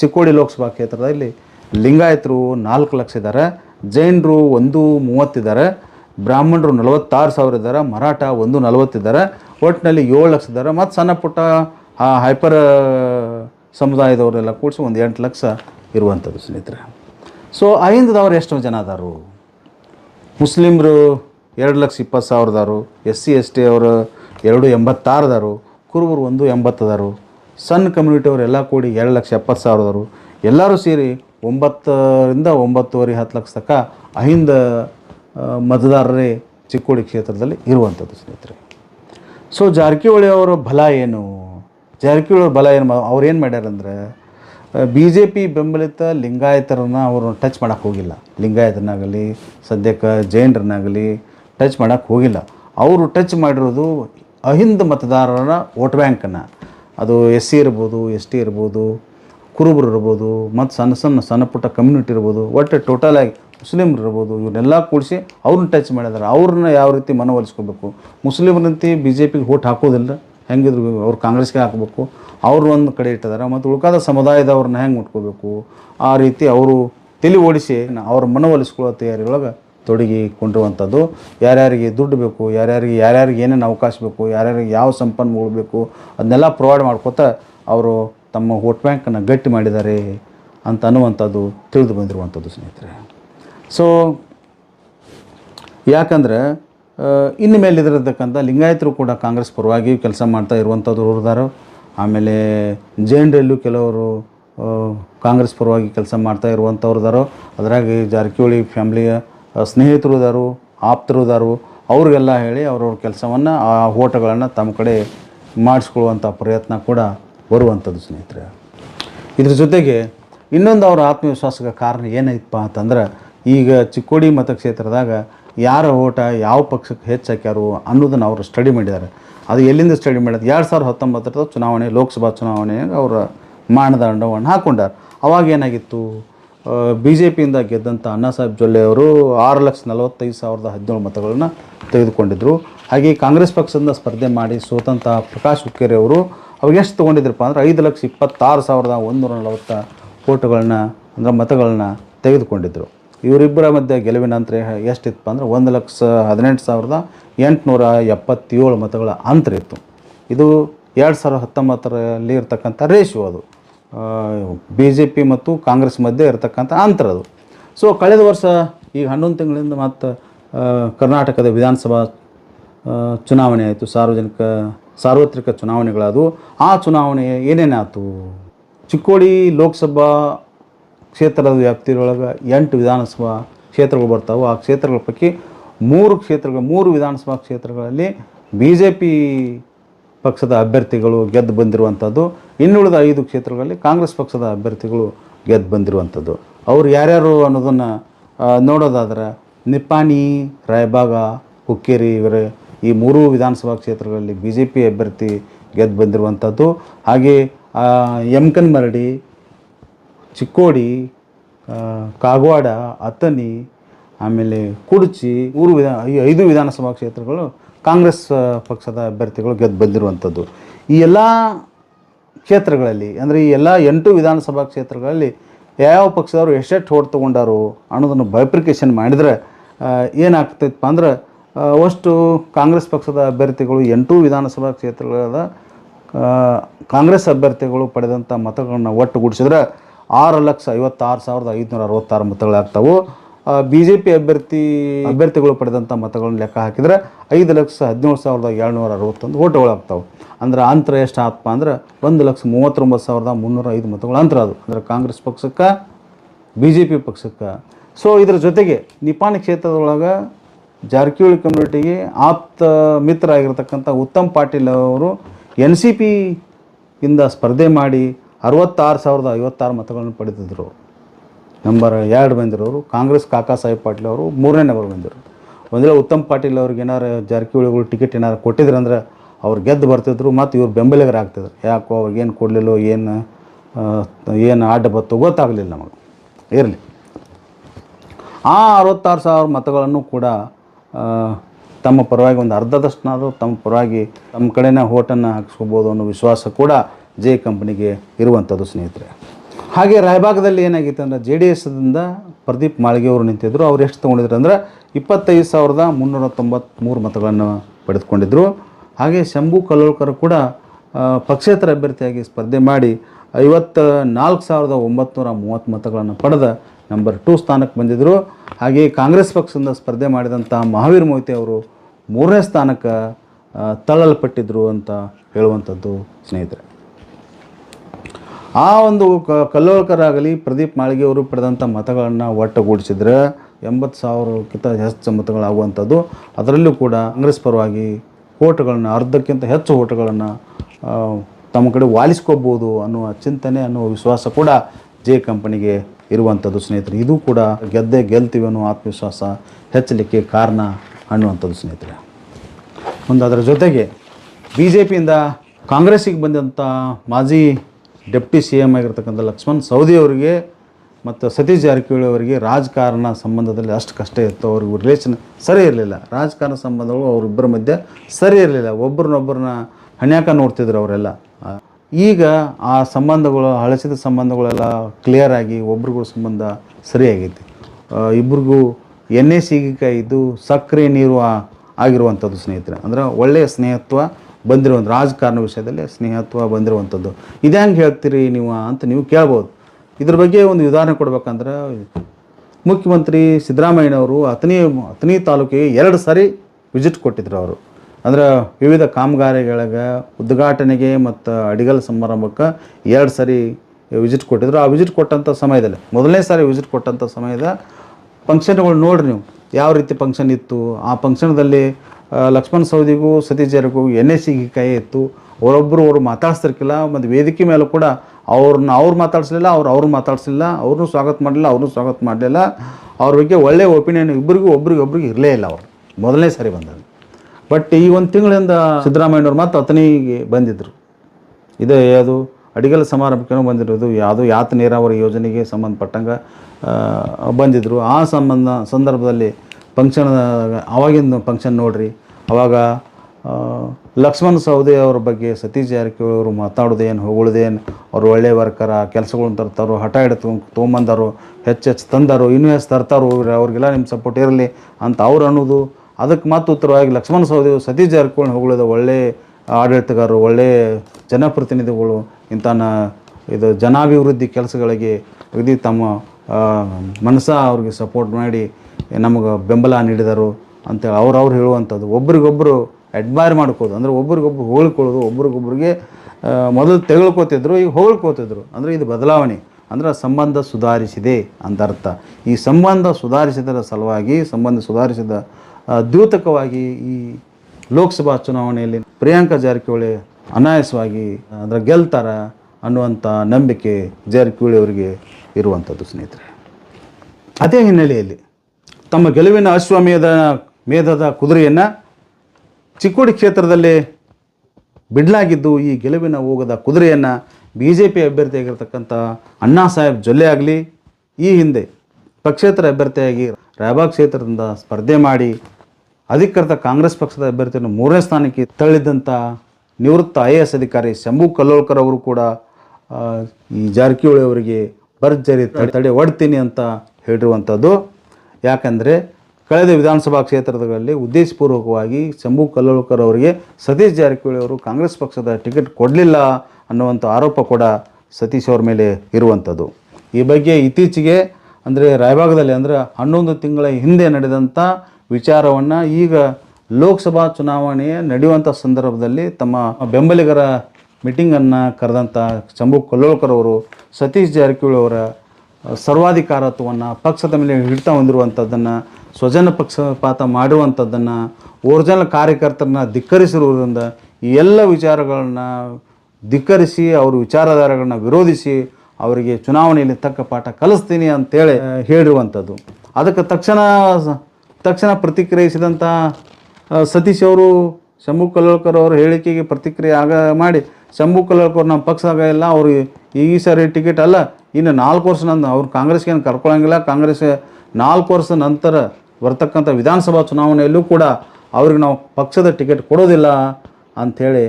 ಚಿಕ್ಕೋಡಿ ಲೋಕಸಭಾ ಕ್ಷೇತ್ರದಲ್ಲಿ ಲಿಂಗಾಯತರು ನಾಲ್ಕು ಲಕ್ಷ ಇದ್ದಾರೆ, ಜೈನರು ಒಂದು ಮೂವತ್ತಿದ್ದಾರೆ ಬ್ರಾಹ್ಮಣರು ನಲವತ್ತಾರು ಸಾವಿರ ಇದ್ದಾರೆ, ಮರಾಠ ಒಂದು ನಲವತ್ತಿದ್ದಾರೆ ಒಟ್ಟಿನಲ್ಲಿ ಏಳು ಲಕ್ಷ ಇದ್ದಾರೆ, ಮತ್ತು ಸಣ್ಣ ಪುಟ್ಟ ಹೈಪರ್ ಸಮುದಾಯದವರೆಲ್ಲ ಕೂಡಿಸಿ ಒಂದು ಎಂಟು ಲಕ್ಷ ಇರುವಂಥದ್ದು ಸ್ನೇಹಿತರೆ. ಸೊ ಅಹಿಂದದವ್ರು ಎಷ್ಟು ಜನ ಅದಾರು. ಮುಸ್ಲಿಮ್ರು ಎರಡು ಲಕ್ಷ ಇಪ್ಪತ್ತು ಸಾವಿರದಾರು ಎಸ್ ಸಿ ಎಸ್ ಟಿ ಅವರು ಎರಡು ಎಂಬತ್ತಾರದಾರು ಕುರುಬರು ಒಂದು ಎಂಬತ್ತದಾರು ಸಣ್ಣ ಕಮ್ಯುನಿಟಿಯವರೆಲ್ಲ ಅವರು ಎಲ್ಲ ಕೂಡಿ ಎರಡು ಲಕ್ಷ ಎಪ್ಪತ್ತು ಸಾವಿರದವರು ಎಲ್ಲರೂ ಸೇರಿ ಒಂಬತ್ತರಿಂದ ಒಂಬತ್ತುವರೆ ಹತ್ತು ಲಕ್ಷ ತಕ್ಕ ಅಹಿಂದ ಮತದಾರರೇ ಚಿಕ್ಕೋಡಿ ಕ್ಷೇತ್ರದಲ್ಲಿ ಇರುವಂಥದ್ದು ಸ್ನೇಹಿತರೆ. ಸೊ ಜಾರಕಿಹೊಳಿ ಅವರ ಬಲ ಏನು? ಜಾರಕಿಹೊಳಿ ಅವ್ರ ಬಲ ಏನು? ಅವ್ರು ಏನು ಮಾಡ್ಯಾರಂದ್ರೆ ಬಿ ಜೆ ಪಿ ಬೆಂಬಲಿತ ಲಿಂಗಾಯತರನ್ನ ಅವರು ಟಚ್ ಮಾಡೋಕ್ಕೆ ಹೋಗಿಲ್ಲ. ಲಿಂಗಾಯತನಾಗಲಿ ಸದ್ಯಕ್ಕೆ ಜೈನರನ್ನಾಗಲಿ ಟಚ್ ಮಾಡೋಕ್ಕೆ ಹೋಗಿಲ್ಲ. ಅವರು ಟಚ್ ಮಾಡಿರೋದು ಅಹಿಂದ ಮತದಾರರ ವೋಟ್ ಬ್ಯಾಂಕನ್ನು ಅದು ಎಸ್ ಸಿ ಇರ್ಬೋದು, ಎಸ್ ಟಿ ಇರ್ಬೋದು, ಕುರುಬರು ಇರ್ಬೋದು, ಮತ್ತು ಸಣ್ಣ ಸಣ್ಣ ಸಣ್ಣ ಪುಟ್ಟ ಕಮ್ಯುನಿಟಿ ಇರ್ಬೋದು, ಒಟ್ಟು ಟೋಟಲಾಗಿ ಮುಸ್ಲಿಮ್ರು ಇರ್ಬೋದು ಇವನ್ನೆಲ್ಲ ಕೂಡಿಸಿ ಅವ್ರನ್ನ ಟಚ್ ಮಾಡಿದಾರೆ. ಅವ್ರನ್ನ ಯಾವ ರೀತಿ ಮನವೊಲಿಸ್ಕೋಬೇಕು? ಮುಸ್ಲಿಮ್ರಂತೆ ಬಿ ಜೆ ಪಿಗೆ ಓಟ್ ಹಾಕೋದಿಲ್ಲ ಹೆಂಗಿದ್ರು ಅವ್ರು ಕಾಂಗ್ರೆಸ್ಗೆ ಹಾಕಬೇಕು. ಅವ್ರು ಒಂದು ಕಡೆ ಇಟ್ಟಿದ್ದಾರೆ ಮತ್ತು ಉಳ್ಕಾದ ಸಮುದಾಯದವ್ರನ್ನ ಹೆಂಗೆ ಮುಟ್ಕೋಬೇಕು? ಆ ರೀತಿ ಅವರು ತಲೆ ಓಡಿಸಿ ಅವ್ರ ಮನವೊಲಿಸ್ಕೊಳ್ಳೋ ತಯಾರಿಯೊಳಗೆ ತೊಡಗಿಕೊಂಡಿರುವಂಥದ್ದು. ಯಾರ್ಯಾರಿಗೆ ದುಡ್ಡು ಬೇಕು, ಯಾರ್ಯಾರಿಗೆ ಯಾರ್ಯಾರಿಗೆ ಏನೇನು ಅವಕಾಶ ಬೇಕು, ಯಾರ್ಯಾರಿಗೆ ಯಾವ ಸಂಪನ್ಮೂಲ ಬೇಕು, ಅದನ್ನೆಲ್ಲ ಪ್ರೊವೈಡ್ ಮಾಡ್ಕೋತಾ ಅವರು ತಮ್ಮ ವೋಟ್ ಬ್ಯಾಂಕನ್ನು ಗಟ್ಟಿ ಮಾಡಿದ್ದಾರೆ ಅಂತ ಅನ್ನುವಂಥದ್ದು ತಿಳಿದು ಬಂದಿರುವಂಥದ್ದು ಸ್ನೇಹಿತರೆ. ಸೊ ಯಾಕಂದ್ರೆ ಇನ್ನು ಮೇಲೆ ಇದಿರತಕ್ಕಂಥ ಲಿಂಗಾಯತರು ಕೂಡ ಕಾಂಗ್ರೆಸ್ ಪರವಾಗಿ ಕೆಲಸ ಮಾಡ್ತಾ ಇರುವಂಥದ್ದು ಇರ್ದಾರು ಆಮೇಲೆ ಜೈನರಲ್ಲೂ ಕೆಲವರು ಕಾಂಗ್ರೆಸ್ ಪರವಾಗಿ ಕೆಲಸ ಮಾಡ್ತಾ ಇರುವಂಥವ್ರದ್ದಾರೋ ಅದರಾಗಿ ಅದ್ರಾಗ ಜಾರಕಿಹೊಳಿ ಫ್ಯಾಮ್ಲಿಯ ಆ, ಸ್ನೇಹಿತರು ಇದಾರು ಆಪ್ತರು ಇದಾರು ಅವ್ರಿಗೆಲ್ಲ ಹೇಳಿ ಅವ್ರವ್ರ ಕೆಲಸವನ್ನು ಆ ಓಟಗಳನ್ನು ತಮ್ಮ ಕಡೆ ಮಾಡಿಸ್ಕೊಳ್ಳುವಂಥ ಪ್ರಯತ್ನ ಕೂಡ ಬರುವಂಥದ್ದು ಸ್ನೇಹಿತರೆ. ಇದ್ರ ಜೊತೆಗೆ ಇನ್ನೊಂದು ಅವರ ಆತ್ಮವಿಶ್ವಾಸಕ್ಕೆ ಕಾರಣ ಏನೈತಪ್ಪ ಅಂತಂದ್ರೆ ಈಗ ಚಿಕ್ಕೋಡಿ ಮತಕ್ಷೇತ್ರದಾಗ ಯಾರ ಓಟ ಯಾವ ಪಕ್ಷಕ್ಕೆ ಹೆಚ್ಚು ಹಾಕ್ಯಾರು ಅನ್ನೋದನ್ನು ಅವರು ಸ್ಟಡಿ ಮಾಡಿದ್ದಾರೆ. ಅದು ಎಲ್ಲಿಂದ ಸ್ಟಡಿ ಮಾಡಿದ್ರು ಎರಡು ಸಾವಿರದ ಹತ್ತೊಂಬತ್ತರ ಚುನಾವಣೆ ಲೋಕಸಭಾ ಚುನಾವಣೆಯಾಗ ಅವರ ಮಾನದಂಡವನ್ನು ಹಾಕ್ಕೊಂಡಾರ ಅವಾಗ ಏನಾಗಿತ್ತು? ಬಿ ಜೆ ಪಿಯಿಂದ ಗೆದ್ದಂಥ ಅಣ್ಣಾ ಸಾಹೇಬ್ ಜೊಲ್ಲೆ ಅವರು ಆರು ಲಕ್ಷ ನಲವತ್ತೈದು ಸಾವಿರದ ಹದಿನೇಳು ಮತಗಳನ್ನು ತೆಗೆದುಕೊಂಡಿದ್ದರು ಹಾಗೆ ಕಾಂಗ್ರೆಸ್ ಪಕ್ಷದಿಂದ ಸ್ಪರ್ಧೆ ಮಾಡಿ ಸೋತಂಥ ಪ್ರಕಾಶ್ ಹುಕ್ಕೇರಿ ಅವರು ಅವಾಗ ಎಷ್ಟು ತೊಗೊಂಡಿದ್ರಪ್ಪ ಅಂದ್ರೆ ಐದು ಲಕ್ಷ ಇಪ್ಪತ್ತಾರು ಸಾವಿರದ ಒಂದೂರ ನಲವತ್ತ ಓಟುಗಳನ್ನ ಅಂದರೆ ಮತಗಳನ್ನ ತೆಗೆದುಕೊಂಡಿದ್ದರು ಇವರಿಬ್ಬರ ಮಧ್ಯೆ ಗೆಲುವಿನ ಅಂತರ ಎಷ್ಟಿತ್ತು ಅಂದ್ರೆ ಒಂದು ಲಕ್ಷ ಹದಿನೆಂಟು ಸಾವಿರದ ಎಂಟುನೂರ ಎಪ್ಪತ್ತೇಳು ಮತಗಳ ಅಂತರ ಇತ್ತು. ಇದು ಎರಡು ಸಾವಿರದ ಹತ್ತೊಂಬತ್ತರಲ್ಲಿ ಇರ್ತಕ್ಕಂಥ ರೇಷಿಯೋ ಅದು. ಬಿ ಜೆ ಪಿ ಮತ್ತು ಕಾಂಗ್ರೆಸ್ ಮಧ್ಯೆ ಇರತಕ್ಕಂಥ ಅಂತರ ಅದು. ಸೊ ಕಳೆದ ವರ್ಷ ಈಗ ಹನ್ನೊಂದು ತಿಂಗಳಿಂದ ಮತ್ತು ಕರ್ನಾಟಕದ ವಿಧಾನಸಭಾ ಚುನಾವಣೆ ಆಯಿತು. ಸಾರ್ವಜನಿಕ, ಸಾರ್ವತ್ರಿಕ ಚುನಾವಣೆಗಳಾದವು. ಆ ಚುನಾವಣೆ ಏನೇನಾಯಿತು ಚಿಕ್ಕೋಡಿ ಲೋಕಸಭಾ ಕ್ಷೇತ್ರದ ವ್ಯಾಪ್ತಿಯೊಳಗೆ ಎಂಟು ವಿಧಾನಸಭಾ ಕ್ಷೇತ್ರಗಳು ಬರ್ತಾವೆ. ಆ ಕ್ಷೇತ್ರಗಳ ಪೈಕಿ ಮೂರು ಕ್ಷೇತ್ರಗಳು, ಮೂರು ವಿಧಾನಸಭಾ ಕ್ಷೇತ್ರಗಳಲ್ಲಿ ಬಿ ಜೆ ಪಿ ಪಕ್ಷದ ಅಭ್ಯರ್ಥಿಗಳು ಗೆದ್ದು ಬಂದಿರುವಂಥದ್ದು. ಇನ್ನುಳಿದ ಐದು ಕ್ಷೇತ್ರಗಳಲ್ಲಿ ಕಾಂಗ್ರೆಸ್ ಪಕ್ಷದ ಅಭ್ಯರ್ಥಿಗಳು ಗೆದ್ದು ಬಂದಿರುವಂಥದ್ದು. ಅವ್ರು ಯಾರ್ಯಾರು ಅನ್ನೋದನ್ನು ನೋಡೋದಾದ್ರೆ ನಿಪ್ಪಾಣಿ ರಾಯಬಾಗ ಹುಕ್ಕೇರಿ ಇವರ ಈ ಮೂರು ವಿಧಾನಸಭಾ ಕ್ಷೇತ್ರಗಳಲ್ಲಿ ಬಿ ಜೆ ಪಿ ಅಭ್ಯರ್ಥಿ ಗೆದ್ದು ಬಂದಿರುವಂಥದ್ದು. ಹಾಗೆ ಎಮ್ಕನ್ ಮರಡಿ ಚಿಕ್ಕೋಡಿ ಕಾಗವಾಡ, ಅಥಣಿ, ಆಮೇಲೆ ಕುಡುಚಿ, ಮೂರು ವಿಧಾನ ಐದು ವಿಧಾನಸಭಾ ಕ್ಷೇತ್ರಗಳು ಕಾಂಗ್ರೆಸ್ ಪಕ್ಷದ ಅಭ್ಯರ್ಥಿಗಳು ಗೆದ್ದು ಬಂದಿರುವಂಥದ್ದು. ಈ ಎಲ್ಲ ಕ್ಷೇತ್ರಗಳಲ್ಲಿ, ಅಂದರೆ ಈ ಎಲ್ಲ ಎಂಟು ವಿಧಾನಸಭಾ ಕ್ಷೇತ್ರಗಳಲ್ಲಿ ಯಾವ ಪಕ್ಷದವರು ಎಷ್ಟೆಷ್ಟು ಓಟ್ ತೊಗೊಂಡಾರು ಅನ್ನೋದನ್ನು ಬೈಪ್ರಿಕೇಷನ್ ಮಾಡಿದರೆ ಏನಾಗ್ತೈತಪ್ಪ ಅಂದ್ರೆ ಅಷ್ಟು ಕಾಂಗ್ರೆಸ್ ಪಕ್ಷದ ಅಭ್ಯರ್ಥಿಗಳು ಎಂಟು ವಿಧಾನಸಭಾ ಕ್ಷೇತ್ರಗಳ ಕಾಂಗ್ರೆಸ್ ಅಭ್ಯರ್ಥಿಗಳು ಪಡೆದಂಥ ಮತಗಳನ್ನು ಒಟ್ಟುಗೂಡಿಸಿದ್ರೆ ಆರು ಲಕ್ಷ ಐವತ್ತಾರು ಸಾವಿರದ ಐದುನೂರ ಅರವತ್ತಾರು ಮತಗಳಾಗ್ತಾವು. ಬಿ ಜೆ ಪಿ ಅಭ್ಯರ್ಥಿ ಅಭ್ಯರ್ಥಿಗಳು ಪಡೆದಂಥ ಮತಗಳನ್ನ ಲೆಕ್ಕ ಹಾಕಿದರೆ ಐದು ಲಕ್ಷ ಹದಿನೇಳು ಸಾವಿರದ ಏಳ್ನೂರ ಅರವತ್ತೊಂದು ಓಟುಗಳಾಗ್ತಾವೆ ಅಂದ್ರೆ ಅಂತರ ಎಷ್ಟು ಆತ್ಮ ಅಂದ್ರೆ ಒಂದು ಲಕ್ಷ ಮೂವತ್ತೊಂಬತ್ತು ಸಾವಿರದ ಮುನ್ನೂರ ಐದು ಮತಗಳು ಅಂತರ ಅದು. ಅಂದ್ರೆ ಕಾಂಗ್ರೆಸ್ ಪಕ್ಷಕ್ಕೆ ಬಿ ಜೆ ಪಿ ಪಕ್ಷಕ್ಕೆ. ಸೊ ಇದ್ರ ಜೊತೆಗೆ ನಿಪಾಣಿ ಕ್ಷೇತ್ರದೊಳಗೆ ಜಾರಕಿಹೊಳಿ ಕಮ್ಯುನಿಟಿಗೆ ಆಪ್ತ ಮಿತ್ರ ಆಗಿರ್ತಕ್ಕಂಥ ಉತ್ತಮ್ ಪಾಟೀಲ್ ಅವರು ಎನ್ ಸಿ ಪಿ ಇಂದ ಸ್ಪರ್ಧೆ ಮಾಡಿ ಅರವತ್ತಾರು ಸಾವಿರದ ಐವತ್ತಾರು ಮತಗಳನ್ನು ಪಡೆದಿದ್ದರು ನಂಬರ್ ಎರಡು ಬಂದಿರೋರು, ಕಾಂಗ್ರೆಸ್ ಕಾಕಾ ಸಾಹೇಬ್ ಪಾಟೀಲ್ ಅವರು ಮೂರನೇ ನಂಬರ್ ಬಂದಿರು ಒಂದೇ ಉತ್ತಮ್ ಪಾಟೀಲ್ ಅವ್ರಿಗೆ ಏನಾರು ಜಾರಕಿಹೊಳಿಗಳು ಟಿಕೆಟ್ ಏನಾರು ಕೊಟ್ಟಿದ್ರು ಅಂದ್ರೆ ಅವ್ರು ಗೆದ್ದು ಬರ್ತಿದ್ರು, ಮತ್ತು ಇವ್ರು ಬೆಂಬಲಿಗರು ಆಗ್ತಿದ್ರು. ಯಾಕೋ ಏನು ಕೊಡಲಿಲ್ಲೋ, ಏನು ಏನು ಆಟ ಬತ್ತು ಗೊತ್ತಾಗಲಿಲ್ಲ ನಮಗೆ. ಇರಲಿ. ಆ ಅರವತ್ತಾರು ಸಾವಿರ ಮತಗಳನ್ನು ಕೂಡ ತಮ್ಮ ಪರವಾಗಿ ಒಂದು ಅರ್ಧದಷ್ಟನಾದರೂ ತಮ್ಮ ಪರವಾಗಿ ತಮ್ಮ ಕಡೆನೇ ಹೋಟನ್ನು ಹಾಕಿಸ್ಕೋಬೋದು ಅನ್ನೋ ವಿಶ್ವಾಸ ಕೂಡ ಜೆ ಕಂಪ್ನಿಗೆ ಇರುವಂಥದ್ದು ಸ್ನೇಹಿತರೆ. ಹಾಗೆ ರಾಯಬಾಗದಲ್ಲಿ ಏನಾಗಿತ್ತು ಅಂದರೆ ಜೆ ಡಿ ಎಸ್ದಿಂದ ಪ್ರದೀಪ್ ಮಾಳಿಗೆ ಅವರು ನಿಂತಿದ್ದರು ಅವ್ರು ಎಷ್ಟು ತೊಗೊಂಡಿದ್ರು ಅಂದರೆ ಇಪ್ಪತ್ತೈದು ಸಾವಿರದ ಮುನ್ನೂರ ತೊಂಬತ್ತ್ಮೂರು ಮತಗಳನ್ನು ಪಡೆದುಕೊಂಡಿದ್ದರು ಹಾಗೆ ಶಂಭು ಕಲ್ಲೋಳ್ಕರ್ ಕೂಡ ಪಕ್ಷೇತರ ಅಭ್ಯರ್ಥಿಯಾಗಿ ಸ್ಪರ್ಧೆ ಮಾಡಿ ಐವತ್ತ ನಾಲ್ಕು ಸಾವಿರದ ಒಂಬತ್ತುನೂರ ಮೂವತ್ತು ಮತಗಳನ್ನು ಪಡೆದ ನಂಬರ್ ಟೂ ಸ್ಥಾನಕ್ಕೆ ಬಂದಿದ್ದರು ಹಾಗೆ ಕಾಂಗ್ರೆಸ್ ಪಕ್ಷದಿಂದ ಸ್ಪರ್ಧೆ ಮಾಡಿದಂಥ ಮಹಾವೀರ್ ಮೊಯ್ತಿ ಅವರು ಮೂರನೇ ಸ್ಥಾನಕ್ಕೆ ತಳ್ಳಲ್ಪಟ್ಟಿದ್ದರು ಅಂತ ಹೇಳುವಂಥದ್ದು ಸ್ನೇಹಿತರೆ. ಆ ಒಂದು ಕ ಕಲ್ಲೋಳ್ಕರ್ ಆಗಲಿ ಪ್ರದೀಪ್ ಮಾಳಿಗೆ ಅವರು ಪಡೆದಂಥ ಮತಗಳನ್ನು ಒಟ್ಟುಗೂಡಿಸಿದ್ರೆ ಎಂಬತ್ತು ಸಾವಿರಕ್ಕಿಂತ ಹೆಚ್ಚು ಮತಗಳಾಗುವಂಥದ್ದು. ಅದರಲ್ಲೂ ಕೂಡ ಕಾಂಗ್ರೆಸ್ ಪರವಾಗಿ ಓಟುಗಳನ್ನು, ಅರ್ಧಕ್ಕಿಂತ ಹೆಚ್ಚು ಓಟುಗಳನ್ನು ತಮ್ಮ ಕಡೆ ವಾಲಿಸ್ಕೋಬೋದು ಅನ್ನುವ ಚಿಂತನೆ ಅನ್ನುವ ವಿಶ್ವಾಸ ಕೂಡ ಜೆ ಕಂಪನಿಗೆ ಇರುವಂಥದ್ದು ಸ್ನೇಹಿತರೆ. ಇದು ಕೂಡ ಗೆದ್ದೆ ಗೆಲ್ತೀವಿ ಅನ್ನೋ ಆತ್ಮವಿಶ್ವಾಸ ಹೆಚ್ಚಲಿಕ್ಕೆ ಕಾರಣ ಅನ್ನುವಂಥದ್ದು ಸ್ನೇಹಿತರೆ. ಒಂದು ಅದರ ಜೊತೆಗೆ ಬಿ ಜೆ ಪಿಯಿಂದ ಕಾಂಗ್ರೆಸ್ಸಿಗೆ ಬಂದಂಥ ಮಾಜಿ ಡೆಪ್ಟಿ ಸಿ ಎಂ ಆಗಿರ್ತಕ್ಕಂಥ ಲಕ್ಷ್ಮಣ್ ಸೌದಿ ಅವರಿಗೆ ಮತ್ತು ಸತೀಶ್ ಜಾರಕಿಹೊಳಿ ಅವರಿಗೆ ರಾಜಕಾರಣ ಸಂಬಂಧದಲ್ಲಿ ಅಷ್ಟು ಕಷ್ಟ ಇತ್ತು. ಅವ್ರಿಗೆ ರಿಲೇಷನ್ ಸರಿ ಇರಲಿಲ್ಲ. ರಾಜಕಾರಣ ಸಂಬಂಧಗಳು ಅವರಿಬ್ಬರ ಮಧ್ಯೆ ಸರಿ ಇರಲಿಲ್ಲ. ಒಬ್ಬರನ್ನೊಬ್ಬರನ್ನ ಹಣ್ಯಾಕ ನೋಡ್ತಿದ್ರು ಅವರೆಲ್ಲ. ಈಗ ಆ ಸಂಬಂಧಗಳು, ಹಳಸಿದ ಸಂಬಂಧಗಳೆಲ್ಲ ಕ್ಲಿಯರ್ ಆಗಿ ಒಬ್ರಿಗೂ ಸಂಬಂಧ ಸರಿಯಾಗೈತಿ ಇಬ್ರಿಗೂ ಎಣ್ಣೆ ಸೀಗಿಕಾಯಿ ಇದು ಸಕ್ಕರೆ ನೀರು ಆಗಿರುವಂಥದ್ದು ಸ್ನೇಹಿತರೆ. ಅಂದ್ರೆ ಒಳ್ಳೆಯ ಸ್ನೇಹತ್ವ ಬಂದಿರುವಂಥ ರಾಜಕಾರಣ ವಿಷಯದಲ್ಲಿ ಸ್ನೇಹತ್ವ ಬಂದಿರುವಂಥದ್ದು. ಇದು ಹೆಂಗೆ ಹೇಳ್ತೀರಿ ನೀವು ಅಂತ ನೀವು ಕೇಳ್ಬೋದು. ಇದ್ರ ಬಗ್ಗೆ ಒಂದು ಉದಾಹರಣೆ ಕೊಡ್ಬೇಕಂದ್ರೆ, ಮುಖ್ಯಮಂತ್ರಿ ಸಿದ್ದರಾಮಯ್ಯನವರು ಅತನಿ ಅತನಿ ತಾಲೂಕಿಗೆ ಎರಡು ಸಾರಿ ವಿಸಿಟ್ ಕೊಟ್ಟಿದ್ರು ಅವರು. ಅಂದ್ರೆ ವಿವಿಧ ಕಾಮಗಾರಿಗಳಿಗೆ, ಉದ್ಘಾಟನೆಗೆ ಮತ್ತು ಅಡಿಗಲ್ ಸಮಾರಂಭಕ್ಕೆ ಎರಡು ಸಾರಿ ವಿಸಿಟ್ ಕೊಟ್ಟಿದ್ರು. ಆ ವಿಸಿಟ್ ಕೊಟ್ಟಂಥ ಸಮಯದಲ್ಲಿ, ಮೊದಲನೇ ಸಾರಿ ವಿಸಿಟ್ ಕೊಟ್ಟಂಥ ಸಮಯದ ಫಂಕ್ಷನ್ಗಳು ನೋಡ್ರಿ ನೀವು. ಯಾವ ರೀತಿ ಫಂಕ್ಷನ್ ಇತ್ತು? ಆ ಫಂಕ್ಷನ್ದಲ್ಲಿ ಲಕ್ಷ್ಮಣ್ ಸೌದಿಗೂ ಸತೀಶ್ ಜಾರಿಗೂ ಎನ್ ಎಸ್ ಸಿಗೆ ಕೈ ಇತ್ತು ಅವರೊಬ್ಬರು ಅವರು ಮಾತಾಡ್ಸ್ತಿರ್ಕಿಲ್ಲ, ಮತ್ತು ವೇದಿಕೆ ಮೇಲೂ ಕೂಡ ಅವ್ರನ್ನ ಅವ್ರು ಮಾತಾಡಿಸ್ಲಿಲ್ಲ, ಅವ್ರು ಅವ್ರು ಮಾತಾಡಿಸ್ಲಿಲ್ಲ ಅವ್ರನ್ನೂ ಸ್ವಾಗತ ಮಾಡಲಿಲ್ಲ ಅವ್ರನ್ನೂ ಸ್ವಾಗತ ಮಾಡಲಿಲ್ಲ. ಅವ್ರ ಬಗ್ಗೆ ಒಳ್ಳೆಯ ಒಪಿನಿಯನ್ ಇಬ್ಬರಿಗೂ ಒಬ್ರಿಗೆ ಒಬ್ರಿಗೆ ಇರಲೇ ಇಲ್ಲ ಅವರು. ಮೊದಲನೇ ಸಾರಿ ಬಂದರು ಬಟ್ ಈ ಒಂದು ತಿಂಗಳಿಂದ ಸಿದ್ದರಾಮಯ್ಯವ್ರು ಮಾತ್ರ ಅತನಿಗೆ ಬಂದಿದ್ದರು ಇದು ಯಾವುದು? ಅಡಿಗಲ್ ಸಮಾರಂಭಕ್ಕೇನೋ ಬಂದಿರೋದು, ಯಾವುದು? ಯಾತ ನೀರಾವರಿ ಯೋಜನೆಗೆ ಸಂಬಂಧಪಟ್ಟಂಗೆ ಬಂದಿದ್ದರು ಆ ಸಂಬಂಧ, ಸಂದರ್ಭದಲ್ಲಿ ಫಂಕ್ಷನ್ ಅವಾಗಿನ ಫಂಕ್ಷನ್ ನೋಡ್ರಿ. ಅವಾಗ ಲಕ್ಷ್ಮಣ್ ಸವದಿ ಅವ್ರ ಬಗ್ಗೆ ಸತೀಶ್ ಜಾರಕಿಹೊಳಿ ಅವರು ಮಾತಾಡೋದೇನು, ಹೊಗಳೋದೇನು, ಅವ್ರು ಒಳ್ಳೆಯ ವರ್ಕರ ಕೆಲಸಗಳನ್ನ ತರ್ತಾರೋ, ಹಠ ಹಿಡಿದು ತೊಗೊಂಬಂದರು, ಹೆಚ್ಚು ಹೆಚ್ಚು ತಂದರು ಹೆಚ್ಚು ತರ್ತಾರೋ, ಇವ್ರು, ಅವ್ರಿಗೆಲ್ಲ ನಿಮ್ಮ ಸಪೋರ್ಟ್ ಇರಲಿ ಅಂತ ಅವ್ರು ಅನ್ನೋದು. ಅದಕ್ಕೆ ಮಾತು ಉತ್ತರವಾಗಿ ಲಕ್ಷ್ಮಣ ಸವದಿ ಸತೀಶ್ ಜಾರಕಿಹೊಳಿ ಹೊಗಳೋದು ಒಳ್ಳೆ ಆಡಳಿತಗಾರರು, ಒಳ್ಳೆ ಜನಪ್ರತಿನಿಧಿಗಳು ಇಂಥ ಇದು ಜನಾಭಿವೃದ್ಧಿ ಕೆಲಸಗಳಿಗೆ ಅಗದಿ ತಮ್ಮ ಮನಸ ಅವ್ರಿಗೆ ಸಪೋರ್ಟ್ ಮಾಡಿ ನಮಗೆ ಬೆಂಬಲ ನೀಡಿದರು ಅಂತೇಳಿ ಅವ್ರವ್ರು ಹೇಳುವಂಥದ್ದು. ಒಬ್ರಿಗೊಬ್ಬರು ಅಡ್ಮೈರ್ ಮಾಡ್ಕೋದು ಅಂದರೆ ಒಬ್ರಿಗೊಬ್ರು ಹೋಳ್ಕೊಳ್ಳೋದು ಒಬ್ರಿಗೊಬ್ರಿಗೆ ಮೊದಲು ತೆಗಳ್ಕೋತಿದ್ರು, ಈಗ ಹೋಳ್ಕೋತಿದ್ರು ಅಂದರೆ ಇದು ಬದಲಾವಣೆ. ಅಂದರೆ ಸಂಬಂಧ ಸುಧಾರಿಸಿದೆ ಅಂತ ಅರ್ಥ ಈ ಸಂಬಂಧ ಸುಧಾರಿಸಿದರ ಸಲುವಾಗಿ, ಸಂಬಂಧ ಸುಧಾರಿಸಿದ ದ್ಯೂತಕವಾಗಿ ಈ ಲೋಕಸಭಾ ಚುನಾವಣೆಯಲ್ಲಿ ಪ್ರಿಯಾಂಕಾ ಜಾರಕಿಹೊಳಿ ಅನಾಯಾಸವಾಗಿ ಅಂದರೆ ಗೆಲ್ತಾರ ಅನ್ನುವಂಥ ನಂಬಿಕೆ ಜಾರಕಿಹೊಳಿ ಅವರಿಗೆ ಇರುವಂಥದ್ದು ಸ್ನೇಹಿತರೆ. ಅದೇ ಹಿನ್ನೆಲೆಯಲ್ಲಿ ತಮ್ಮ ಗೆಲುವಿನ ಅಶ್ವಮೇಧ ಮೇಧದ ಕುದುರೆಯನ್ನು ಚಿಕ್ಕೋಡಿ ಕ್ಷೇತ್ರದಲ್ಲಿ ಬಿಡಲಾಗಿದ್ದು ಈ ಗೆಲುವಿನ ಹೋಗದ ಕುದುರೆಯನ್ನು B J P ಅಭ್ಯರ್ಥಿಯಾಗಿರ್ತಕ್ಕಂಥ Anna Saheb Jolle ಆಗಲಿ, ಈ ಹಿಂದೆ ಪಕ್ಷೇತರ ಅಭ್ಯರ್ಥಿಯಾಗಿ ರಾಯಬಾಗ್ ಕ್ಷೇತ್ರದಿಂದ ಸ್ಪರ್ಧೆ ಮಾಡಿ ಅಧಿಕೃತ ಕಾಂಗ್ರೆಸ್ ಪಕ್ಷದ ಅಭ್ಯರ್ಥಿಯನ್ನು ಮೂರನೇ ಸ್ಥಾನಕ್ಕೆ ತಳ್ಳಿದಂಥ ನಿವೃತ್ತ ಐ ಎ ಎಸ್ ಅಧಿಕಾರಿ ಶಂಭು ಕಲ್ಲೋಳ್ಕರ್ ಅವರು ಕೂಡ ಈ ಜಾರಕಿಹೊಳಿ ಅವರಿಗೆ ಭರ್ಜರಿ ತಡೆ ತಡೆ ಒಡ್ತೀನಿ ಅಂತ ಹೇಳಿರುವಂಥದ್ದು ಯಾಕಂದರೆ ಕಳೆದ ವಿಧಾನಸಭಾ ಕ್ಷೇತ್ರಗಳಲ್ಲಿ ಉದ್ದೇಶಪೂರ್ವಕವಾಗಿ ಶಂಭು ಕಲ್ಲೋಳ್ಕರ್ ಅವರಿಗೆ ಸತೀಶ್ ಜಾರಕಿಹೊಳಿ ಅವರು ಕಾಂಗ್ರೆಸ್ ಪಕ್ಷದ ಟಿಕೆಟ್ ಕೊಡಲಿಲ್ಲ ಅನ್ನುವಂಥ ಆರೋಪ ಕೂಡ ಸತೀಶ್ ಅವ್ರ ಮೇಲೆ ಇರುವಂಥದ್ದು. ಈ ಬಗ್ಗೆ ಇತ್ತೀಚೆಗೆ ಅಂದರೆ ರಾಯಭಾಗದಲ್ಲಿ ಅಂದರೆ ಹನ್ನೊಂದು ತಿಂಗಳ ಹಿಂದೆ ನಡೆದಂಥ ವಿಚಾರವನ್ನು ಈಗ ಲೋಕಸಭಾ ಚುನಾವಣೆ ನಡೆಯುವಂಥ ಸಂದರ್ಭದಲ್ಲಿ ತಮ್ಮ ಬೆಂಬಲಿಗರ ಮೀಟಿಂಗನ್ನು ಕರೆದಂಥ ಶಂಭು ಕಲ್ಲೋಳ್ಕರ್ ಅವರು ಸತೀಶ್ ಜಾರಕಿಹೊಳಿ ಅವರ ಸರ್ವಾಧಿಕಾರತ್ವವನ್ನು, ಪಕ್ಷದ ಮೇಲೆ ಹಿಡಿತ ಹೊಂದಿರುವಂಥದ್ದನ್ನು, ಸ್ವಜನ ಪಕ್ಷಪಾತ ಮಾಡುವಂಥದ್ದನ್ನು ಒರಿಜಿನಲ್ ಕಾರ್ಯಕರ್ತರನ್ನ ಧಿಕ್ಕರಿಸಿರುವುದರಿಂದ ಈ ಎಲ್ಲ ವಿಚಾರಗಳನ್ನ ಧಿಕ್ಕರಿಸಿ, ಅವ್ರ ವಿಚಾರಧಾರೆಗಳನ್ನ ವಿರೋಧಿಸಿ ಅವರಿಗೆ ಚುನಾವಣೆಯಲ್ಲಿ ತಕ್ಕ ಪಾಠ ಕಲಿಸ್ತೀನಿ ಅಂತೇಳಿ ಹೇಳಿರುವಂಥದ್ದು. ಅದಕ್ಕೆ ತಕ್ಷಣ ತಕ್ಷಣ ಪ್ರತಿಕ್ರಿಯಿಸಿದಂಥ ಸತೀಶ್ ಅವರು ಶಂಭು ಕಲ್ಲೋಳ್ಕರ್ ಅವರ ಹೇಳಿಕೆಗೆ ಪ್ರತಿಕ್ರಿಯೆ ಆಗ ಮಾಡಿ, ಶಂಭು ಕಲೋಳ್ಕರ್ ನಮ್ಮ ಪಕ್ಷದಾಗ ಇಲ್ಲ ಅವರು ಈ ಸಾರಿ ಟಿಕೆಟ್ ಅಲ್ಲ, ಇನ್ನು ನಾಲ್ಕು ವರ್ಷ ನಂತರ ಅವ್ರು ಕಾಂಗ್ರೆಸ್ಗೆ ಏನು ಕರ್ಕೊಳ್ಳೋಂಗಿಲ್ಲ ಕಾಂಗ್ರೆಸ್ ನಾಲ್ಕು ವರ್ಷ ನಂತರ ಬರ್ತಕ್ಕಂಥ ವಿಧಾನಸಭಾ ಚುನಾವಣೆಯಲ್ಲೂ ಕೂಡ ಅವ್ರಿಗೆ ನಾವು ಪಕ್ಷದ ಟಿಕೆಟ್ ಕೊಡೋದಿಲ್ಲ ಅಂಥೇಳಿ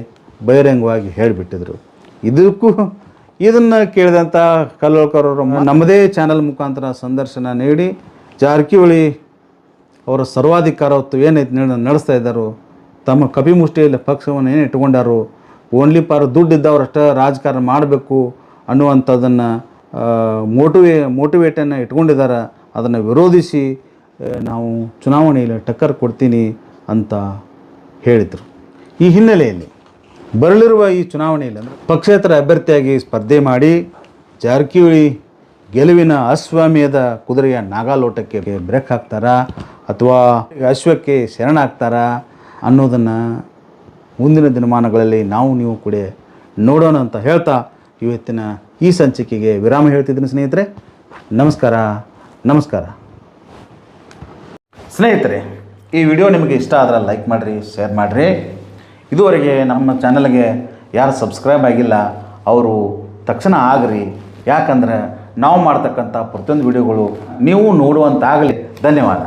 ಬಹಿರಂಗವಾಗಿ ಹೇಳಿಬಿಟ್ಟಿದ್ರು. ಇದಕ್ಕೂ ಇದನ್ನು ಕೇಳಿದಂಥ ಕಲ್ಲೋಳ್ಕರ್ ಅವರು ನಮ್ಮದೇ ಚಾನಲ್ ಮುಖಾಂತರ ಸಂದರ್ಶನ ನೀಡಿ, ಜಾರಕಿಹೊಳಿ ಅವರ ಸರ್ವಾಧಿಕಾರತ್ವ ಏನೈತೆ ನಡೆ- ನಡೆಸ್ತಾ ಇದ್ದಾರೋ ತಮ್ಮ ಕಪಿಮುಷ್ಟಿಯಲ್ಲಿ ಪಕ್ಷವನ್ನು ಏನು ಇಟ್ಕೊಂಡಾರು ಓನ್ಲಿ ಪಾರ್ ದುಡ್ಡು ಇದ್ದವರಷ್ಟೇ ರಾಜಕಾರಣ ಮಾಡಬೇಕು ಅನ್ನುವಂಥದ್ದನ್ನು ಮೋಟಿವೇ ಮೋಟಿವೇಟನ್ನು ಇಟ್ಕೊಂಡಿದ್ದಾರೆ. ಅದನ್ನು ವಿರೋಧಿಸಿ ನಾವು ಚುನಾವಣೆಯಲ್ಲಿ ಟಕ್ಕರ್ ಕೊಡ್ತೀನಿ ಅಂತ ಹೇಳಿದರು. ಈ ಹಿನ್ನೆಲೆಯಲ್ಲಿ ಬರಲಿರುವ ಈ ಚುನಾವಣೆಯಲ್ಲಿ ಅಂದರೆ ಪಕ್ಷೇತರ ಅಭ್ಯರ್ಥಿಯಾಗಿ ಸ್ಪರ್ಧೆ ಮಾಡಿ ಜಾರಕಿಹೊಳಿ ಗೆಲುವಿನ ಅಸ್ವಾಮ್ಯದ ಕುದುರೆಯ ನಾಗಾಲೋಟಕ್ಕೆ ಬ್ರೇಕ್ ಹಾಕ್ತಾರಾ? ಅಥವಾ ಅಶ್ವಕ್ಕೆ ಶರಣಾಗ್ತಾರಾ? ಅನ್ನೋದನ್ನು ಮುಂದಿನ ದಿನಮಾನಗಳಲ್ಲಿ ನಾವು ನೀವು ಕೂಡ ನೋಡೋಣ ಅಂತ ಹೇಳ್ತಾ ಇವತ್ತಿನ ಈ ಸಂಚಿಕೆಗೆ ವಿರಾಮ ಹೇಳ್ತಿದ್ದೀನಿ ಸ್ನೇಹಿತರೆ. ನಮಸ್ಕಾರ. ನಮಸ್ಕಾರ. ಸ್ನೇಹಿತರೆ, ಈ ವಿಡಿಯೋ ನಿಮಗೆ ಇಷ್ಟ ಆದ್ರೆ ಲೈಕ್ ಮಾಡಿರಿ, ಶೇರ್ ಮಾಡಿರಿ. ಇದುವರೆಗೆ ನಮ್ಮ ಚಾನಲ್ಗೆ ಯಾರು ಸಬ್ಸ್ಕ್ರೈಬ್ ಆಗಿಲ್ಲ, ಅವರು ತಕ್ಷಣ ಆಗ್ರಿ. ಯಾಕಂದ್ರೆ ನಾವು ಮಾಡ್ತಕ್ಕಂಥ ಪ್ರತಿಯೊಂದು ವಿಡಿಯೋಗಳು ನೀವು ನೋಡುವಂತಾಗಲಿ. ಧನ್ಯವಾದ.